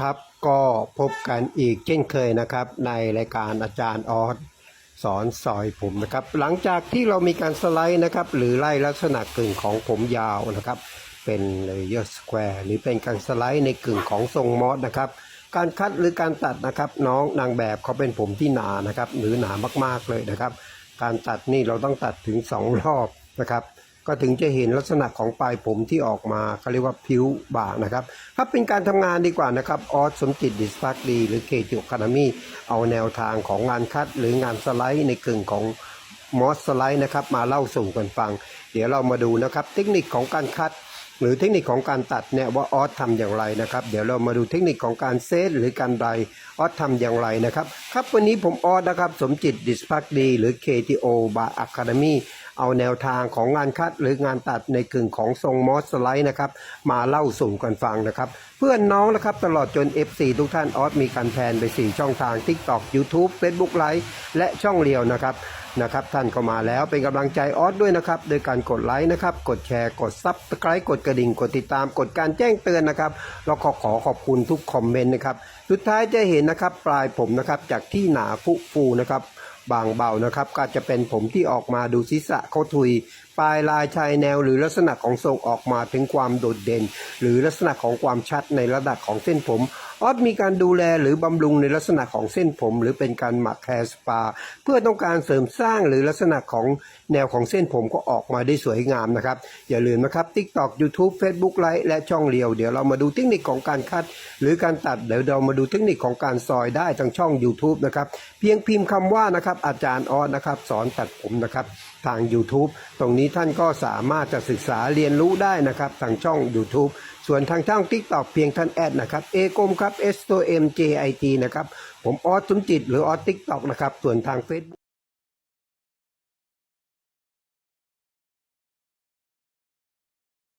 ครับก็พบกันอีกเช่นเคยนะครับ ในรายการอาจารย์ออสสอนสอยผมนะครับ หลังจากที่เรามีการสไลด์นะครับ หรือไล่ลักษณะกึ่งของผมยาวนะครับ เป็นเลเยอร์สแควร์หรือเป็นการสไลด์ในกึ่งของทรงมอสนะครับ การคัดหรือการตัดนะครับ น้องนางแบบเขาเป็นผมที่หนานะครับ หรือหนามากๆเลยนะครับ การตัดนี่เราต้องตัดถึงสองรอบนะครับ ก็ถึงจะเห็นลักษณะของปลายผมที่ออกมาเขาเรียกว่าผิวบ่านะครับ ถ้าเป็นการทำงานดีกว่านะครับออสสมจิตดิสพักดี หรือเคจิโอคานามีเอาแนวทางของงานคัด หรืองานสไลด์ในกึ่งของมอสสไลด์นะครับมาเล่าสู่กันฟัง เดี๋ยวเรามาดูนะครับเทคนิคของการคัด หรือเทคนิคของการตัดเนี่ยว่าออสทำอย่างไรนะครับ เดี๋ยวเรามาดูเทคนิคของการเซตหรือการไดออสทำอย่างไรนะครับ ครับวันนี้ผมออสนะครับสมจิตดิสพักดี หรือ KTO บาอะคาเดมี เอาแนวทางของงานคัดหรืองานตัดในกึ่งของทรงมอสไลด์นะครับมาเล่าสู่กันฟังนะครับ เพื่อนน้องนะครับตลอดจน FC ทุกท่านออสมีการแพนไป 4 ช่องทาง TikTok YouTube Facebook Live และช่องเรียวนะครับนะครับท่านเข้ามาแล้วเป็นกำลังใจออสด้วยนะครับโดยการกดไลค์นะครับกดแชร์กดซับสไครต์กดกระดิ่งกดติดตามกดการแจ้งเตือนนะครับแล้วก็ขอขอบคุณทุกคอมเมนต์นะครับสุดท้ายจะเห็นนะครับปลายผมนะครับจากที่หนาฟุฟูนะครับบางเบานะครับก็จะเป็นผมที่ออกมาดูศีรษะเขาทุย ปลายลายชายแนวหรือลักษณะของทรงออกมาถึงความโดดเด่น หรือลักษณะของความชัดในระดับของเส้นผม ออสมีการดูแลหรือบำรุงในลักษณะของเส้นผม หรือเป็นการหมักแฮร์สปา เพื่อต้องการเสริมสร้างหรือลักษณะของแนวของเส้นผมก็ออกมาได้สวยงามนะครับ อย่าลืมนะครับ TikTok YouTube Facebook ไลฟ์และช่องเรียว เดี๋ยวเรามาดูเทคนิคของการคัด หรือการตัดเดี๋ยวเรามาดูเทคนิคของการซอยได้ทางช่อง YouTube นะครับเพียงพิมพ์คำว่านะครับอาจารย์ออสนะครับสอนตัดผมนะครับทาง YouTube ตรงนี้ท่านก็สามารถจะศึกษาเรียนรู้ได้นะครับทางช่อง YouTube ส่วนทางช่อง TikTok เพียงท่านแอดนะครับเอกมครับ S O M J I T นะครับ ผมออสสมจิตหรือออส TikTok นะครับ ส่วนทางเฟซ